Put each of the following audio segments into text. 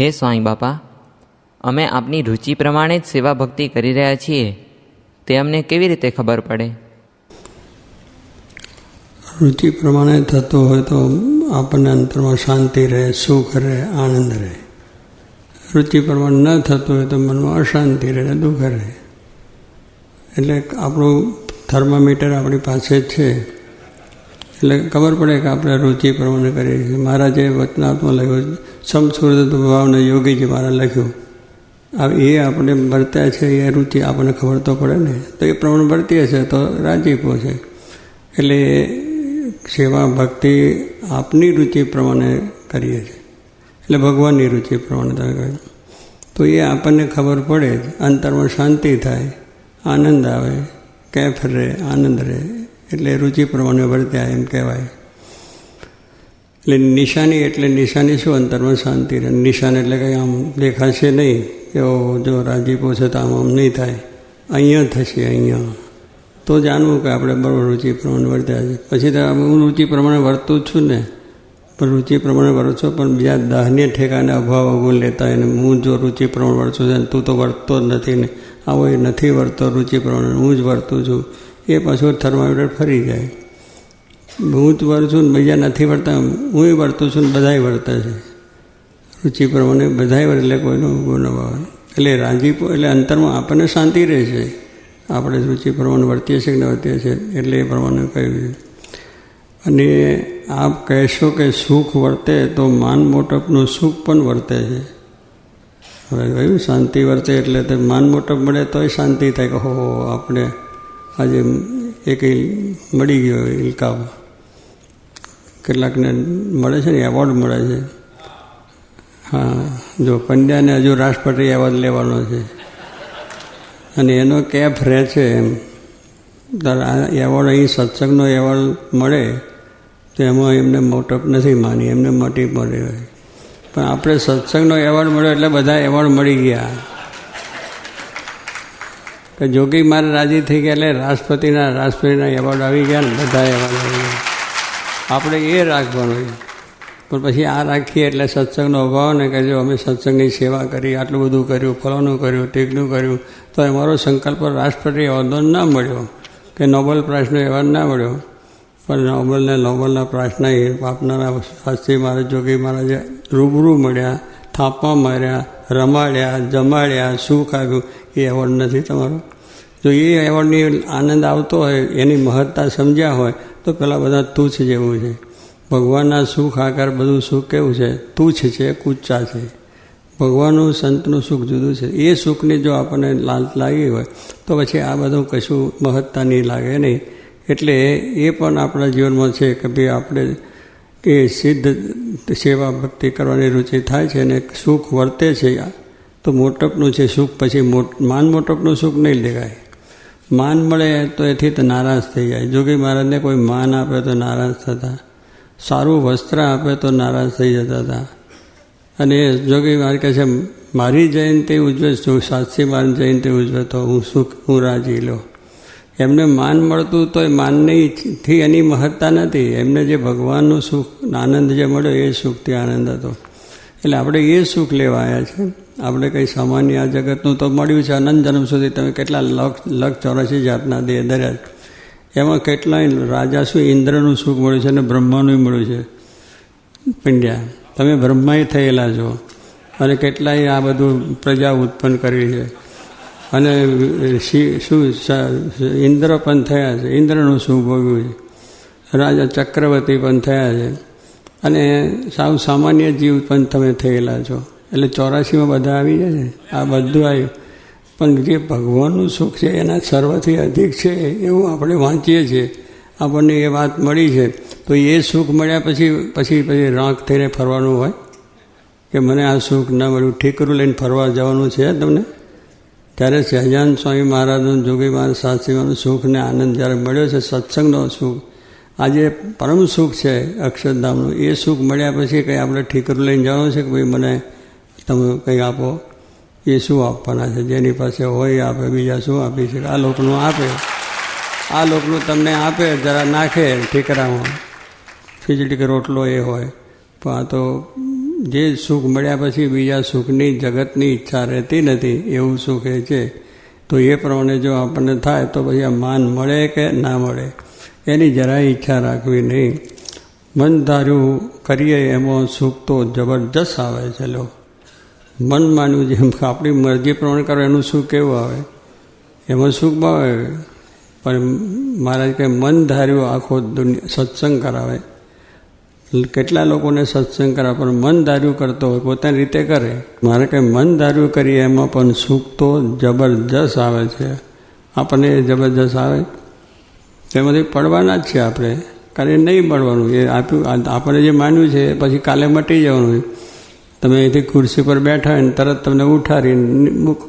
હે સ્વામી બાપા, અમે આપની રુચિ પ્રમાણે જ સેવા ભક્તિ કરી રહ્યા છીએ. તે અમને કેવી રીતે ખબર પડે? રુચિ પ્રમાણે થતું હોય તો આપણને અંતરમાં શાંતિ રહે, સુખ રહે, આનંદ રહે. રુચિ પ્રમાણે ન થતું હોય તો મનમાં અશાંતિ રહે દુઃખ રહે. એટલે આપણું થર્મોમીટર આપણી પાસે છે. એટલે ખબર પડે કે આપણે રુચિ પ્રમાણે કરીએ છીએ. મારા જે વચનાત્મા લખ્યું સમસુરત ભાવને યોગીજી મારા લખ્યું. આ એ આપણે વર્ત્યા છે, એ રુચિ આપણને ખબર તો પડે ને. તો એ પ્રમાણે વર્તીએ છે, તો રાજીપો છે. એટલે સેવા ભક્તિ આપની રુચિ પ્રમાણે કરીએ છીએ. એટલે ભગવાનની રુચિ પ્રમાણે તમે તો એ આપણને ખબર પડે, અંતરમાં શાંતિ થાય, આનંદ આવે કેફ રહે આનંદ રહે. એટલે રુચિ પ્રમાણે વર્ત્યા એમ કહેવાય. એટલે નિશાની એટલે નિશાની શું અંતરમાં શાંતિ રહે? નિશાન એટલે કંઈ આમ દેખાશે નહીં. કે જો રાજીપો છે તો આમ આમ નહીં થાય. અહીંયા થશે, અહીંયા. તો જાણવું કે આપણે બરાબર રુચિ પ્રમાણે વર્ત્યા છે પછી તો હું રુચિ પ્રમાણે વર્તું છું ને. પણ રુચિ પ્રમાણે વરસો પણ બીજા દાહને ઠેકાને અભાવ અવગુણ લેતા એને હું જો રુચિ પ્રમાણે વરસું છું તું તો વર્તતો જ નથી ને. આવો એ નથી વર્તતો રુચિ પ્રમાણે. હું જ વર્તું છું. એ પાછું થર્મામીટર ફરી જાય. હું જ છું ને બીજા નથી વળતા હું વર્તું છું ને બધાય વર્તે છે. રુચિ પ્રમાણે બધાય એટલે કોઈનો ગુનો આવે એટલે રાજીપો એટલે અંતરમાં આપણને શાંતિ રહે છે. આપણે રુચિ પ્રમાણે વર્તીએ છીએ કે ન વર્તીએ છીએ એટલે એ પ્રમાણે કહ્યું છે. અને આપ કહેશો કે સુખ વર્તે તો માન મોટપનું સુખ પણ વર્તે છે. હવે કહ્યું શાંતિ વર્તે એટલે તે માન મોટપ મળે તોય શાંતિ થાય કે હો, આપણે આજે એક મળી ગયો ઇલકાબ કેટલાકને મળે છે ને, એવોર્ડ મળે છે. હા, જો પંડ્યાને હજુ રાષ્ટ્રપતિ એવોર્ડ લેવાનો છે. અને એનો કેફ રહે છે એમ. એવોર્ડ અહીં સત્સંગનો એવોર્ડ મળે, તો એમાં એમને મોટપ નથી માની એમને મોટી મળે હોય. પણ આપણે સત્સંગનો એવોર્ડ મળ્યો એટલે બધા એવોર્ડ મળી ગયા. કે જોગી મારે રાજી થઈ ગયા એટલે રાષ્ટ્રપતિના રાષ્ટ્રપતિના એવોર્ડ આવી ગયા ને બધા એવોર્ડ આવી ગયા. આપણે એ રાખવાનું પણ પછી આ રાખીએ એટલે સત્સંગનો અભાવ ને કે અમે સત્સંગની સેવા કરી, આટલું બધું કર્યું ફલાનું કર્યું ટેકનું કર્યું, તો અમારો સંકલ્પ રાષ્ટ્રપતિ એવોર્ડનો ના મળ્યો કે નોબેલ પ્રાઇઝનો એવોર્ડ ના મળ્યો. પણ નોબલને નોબલના પ્રાઇઝના એ આપનારા શાસ્ત્રી મહારાજ, જોગી મહારાજે રૂબરૂ મળ્યા થાપા માર્યા, રમાડ્યા, જમાડ્યા, સુખ આવ્યું એ એવોર્ડ નથી તમારો. જો એ એવોર્ડની આનંદ આવતો હોય, એની મહત્તા સમજ્યા હોય, તો પેલા બધા તુચ્છ જેવું છે. ભગવાનના સુખ, આકાર બધું સુખ કેવું છે? તુચ્છ છે, કૂચા છે. ભગવાનનું, સંતનું સુખ જુદું છે. એ સુખની જો આપણને લાલચ લાગી હોય, તો પછી આ બધું કશું મહત્તા નહીં લાગે નહીં. એટલે એ પણ આપણા જીવનમાં છે કે ભાઈ આપણે એ સિદ્ધ સેવા ભક્તિ કરવાની રુચિ થાય છે અને સુખ વર્તે છે. તો મોટપનું છે સુખ, પછી માન મોટપનું સુખ નહીં દેખાય. માન મળે તો એથી તો નારાજ થઈ જાય. જોગી મહારાજને કોઈ માન આપે તો નારાજ થતા. સારું વસ્ત્ર આપે તો નારાજ થઈ જતા હતા. અને જોગી મહારાજ કહે છે, મારી જયંતિ ઉજવે છું સાતસી મારી જયંતિ ઉજવે તો હું સુખ, હું રાજી લો. એમને માન મળતું તો એ માનનીથી એની મહત્તા નથી. એમને જે ભગવાનનું સુખ, આનંદ જે મળ્યો એ સુખથી આનંદ હતો. એટલે આપણે એ સુખ લેવા આવ્યા છે. આપણે કંઈ સામાન્ય આ જગતનું તો મળ્યું છે. અનંત જન્મ સુધી તમે કેટલા લખ લખ ચોરાસી જાતના દેહ ધર્યા એમાં કેટલાય રાજા શું ઇન્દ્રનું સુખ મળ્યું છે અને બ્રહ્માનું મળ્યું છે. પંડ્યા, તમે બ્રહ્માય થયેલા છો. અને કેટલાય આ બધું પ્રજા ઉત્પન્ન કરી છે. અને શું ઇન્દ્ર પણ થયા છે. ઇન્દ્રનું સુખ ભોગવ્યું છે? રાજા ચક્રવર્તી પણ થયા છે. અને સાવ સામાન્ય જીવ પણ તમે થયેલા છો. એટલે ચોરાસીમાં બધા આવી જાય છે. આ બધું આવ્યું. પણ જે ભગવાનનું સુખ છે, એના સર્વથી અધિક છે, એવું આપણે વાંચીએ છીએ. આપણને એ વાત મળી છે. તો એ સુખ મળ્યા પછી પછી પછી રાંક થઈને ફરવાનું હોય? કે મને આ સુખ ન મળ્યું, ઠીકરું લઈને ફરવા જવાનું છે તમને? ત્યારે સહજાન સ્વામી મહારાજનું જોગી મહારાજ શાસ્ત્રીમાનું સુખ ને આનંદ જ્યારે મળ્યો છે, સત્સંગનો સુખ. આજે પરમ સુખ છે અક્ષરધામનું. એ સુખ મળ્યા પછી કંઈ આપણે ઠીકરું લઈને જવાનું છે કે ભાઈ મને તમે કંઈ આપો, એ શું આપવાના છે? જેની પાસે હોય આપે, બીજા શું આપી શકે? આ લોકનું આપે. આ લોકનું તમને આપે, જરા નાખે ઠીકરામાં. ખીચડી કે રોટલો એ હોય. પણ આ તો જે સુખ મળ્યા પછી બીજા સુખની જગતની ઈચ્છા રહેતી નથી, એવું સુખ એ છે. તો એ પ્રમાણે જો આપણને થાય, તો પછી આ માન મળે કે ના મળે? એની જરાય ઈચ્છા રાખવી નહીં. મન ધાર્યું કરીએ, એમાં સુખ તો જબરજસ્ત આવે છે, લો. મન માન્યું જેમ આપણી મરજી પ્રમાણે કરો, એનું સુખ કેવું આવે? એમાં સુખ બહુ આવે. પણ મહારાજ કે મન ધાર્યું આખો દુનિયા, સત્સંગ કરાવે. કેટલા લોકોને સત્સંગ કરાવે, પણ મન ધાર્યું કરતો હોય, પોતાની રીતે કરે. મારે કંઈ મન ધાર્યું કરીએ એમાં, પણ સુખ તો જબરજસ્ત આવે છે. આપણને જબરજસ્ત આવે? તેમાંથી પડવાના જ છે આપણે. કારણ નહીં પડવાનું એ આપ્યું આપણે જે માન્યું છે પછી કાલે મટી જવાનું તમે અહીંથી ખુરશી પર બેઠા હોય ને તરત તમને ઉઠાડીને મૂક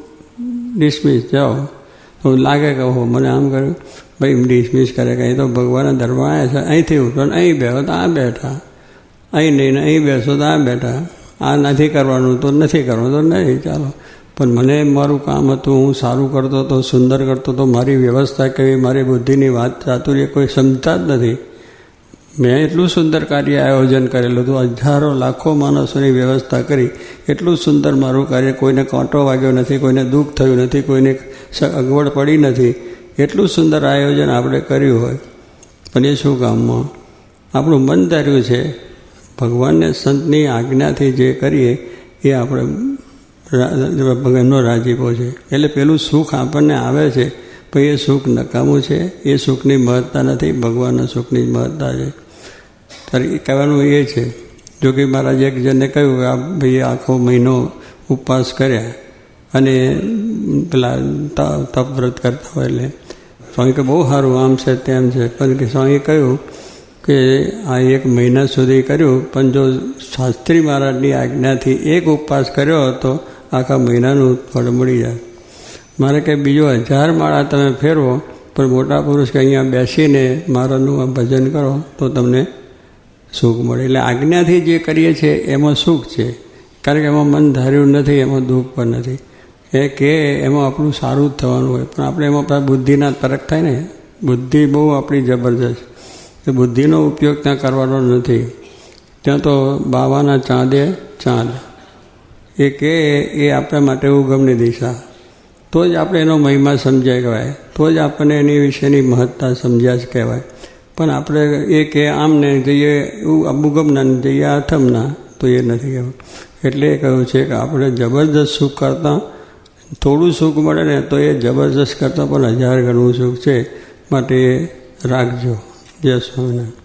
ડિસમિસ જાઓ. તો લાગે કે, ઓહો, મને આમ કર્યું ભાઈ ડિસમિસ કરે કે, અહીં તો ભગવાનના ધર્મમાં આવ્યા છે. અહીંથી ઉઠો ને અહીં બેહો તો આ બેઠા. અહીં નહીં ને અહીં બેસો તો આ બેઠા. આ નથી કરવાનું તો નથી કરવાનું તો નહીં, ચાલો. પણ મને મારું કામ હતું, હું સારું કરતો હતો સુંદર કરતો હતો મારી વ્યવસ્થા કેવી, મારી બુદ્ધિની વાત ચાતુર્ય કોઈ સમજતા જ નથી. મેં એટલું સુંદર કાર્ય આયોજન કરેલું હતું. હજારો લાખો માણસોની વ્યવસ્થા કરી. એટલું સુંદર મારું કાર્ય કોઈને કાંટો વાગ્યો નથી, કોઈને દુઃખ થયું નથી, કોઈને અગવડ પડી નથી. એટલું સુંદર આયોજન આપણે કર્યું હોય. પણ એ શું કામમાં આપણું મન ધાર્યું છે. ભગવાનને સંતની આજ્ઞાથી જે કરીએ, એ આપણે ભગવાનનો રાજીપો છે. એટલે પેલું સુખ આપણને આવે છે. પણ એ સુખ નકામું છે. એ સુખની મહત્તા નથી, ભગવાનના સુખની મહત્તા છે. ત્યારે કહેવાનું એ છે જો કે મહારાજ એક જણને કહ્યું કે આ ભાઈ આખો મહિનો ઉપવાસ કર્યા અને પેલા તપ વ્રત કરતા હોય એટલે. સ્વામી કે બહુ સારું, આમ છે તેમ છે. પણ કે સ્વામીએ કહ્યું કે આ એક મહિના સુધી કર્યું, પણ જો શાસ્ત્રી મહારાજની આજ્ઞાથી એક ઉપવાસ કર્યો હતો આખા મહિનાનું ફળ મળી જાય. મારે કંઈ બીજો હજાર માળા તમે ફેરવો, પણ મોટા પુરુષ કે અહીંયા બેસીને મારાનું ભજન કરો, તો તમને સુખ મળે. એટલે આજ્ઞાથી જે કરીએ છીએ, એમાં સુખ છે. કારણ કે એમાં મન ધાર્યું નથી, એમાં દુઃખ પણ નથી. એ કે એમાં આપણું સારું જ થવાનું હોય. પણ આપણે એમાં બુદ્ધિના તરક થાય ને, બુદ્ધિ બહુ આપણી જબરજસ્ત. એ બુદ્ધિનો ઉપયોગ ત્યાં કરવાનો નથી. ત્યાં તો બાવાના ચાંદે ચાંદ. એ કે એ આપણા માટે ઉગમની દિશા. તો જ આપણે એનો મહિમા સમજાય કહેવાય. તો જ આપણને એની વિશેની મહત્તા સમજ્યા જ કહેવાય. પણ આપણે એ કે આમને જઈએ અબુગમના ને જઈએ આથમના તો એ નથી કહેવું. એટલે એ કહ્યું છે કે આપણે જબરદસ્ત સુખ કરતાં, થોડું સુખ મળે ને તો એ જબરદસ્ત કરતાં પણ હજાર ગણું સુખ છે. માટે રાખજો. જય સ્વામિનારાયણ.